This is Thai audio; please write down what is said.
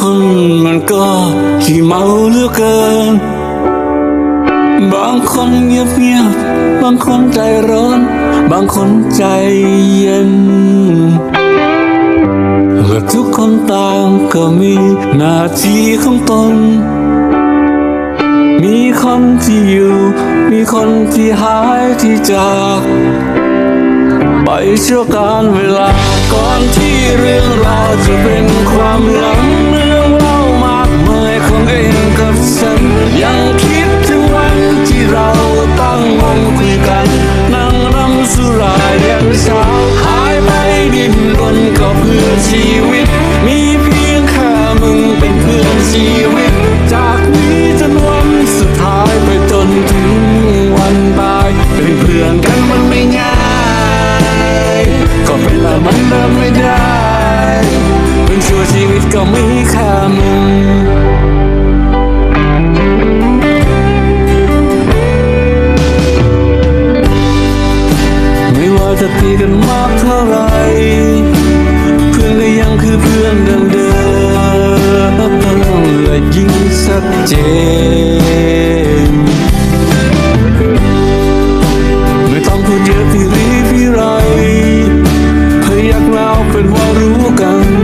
คนมันก็ขี้เมาเหลือเกิน บางคนเงียบเงียบบางคนใจร้อน บางคนใจเย็นและทุกคนต่างก็มีหน้าที่ของตน มีคนที่อยู่ มีคนที่หายที่จากไปชั่วการเวลาก่อนที่เรื่องราวจะเป็นคว องกับฉันยังคิดถึงวันที่เราตั้งวงคุยกัน นั่งรำสุรายันเช้าหายไปดินรนก็เพื่อชีวิต มีเพียงแค่มึงเป็นเพื่อนชีวิต จากนี้จนวันสุดท้ายไปจนถึงวันตาย เป็นเพื่อนกันมันไม่ง่ายก็เป็นละมันเดินไม่ได้ เป็นชั่วชีวิตก็ไมีแค่ามึง ราจะตีกันมากเท่าไรเพื่อนก็ยังคือเพื่อนเดิมเดิมและยิ่งสัดเจนไม่ต้องพูดเยอะพี่รีพี่ไรพยักเราเป็นว่ารู้กัน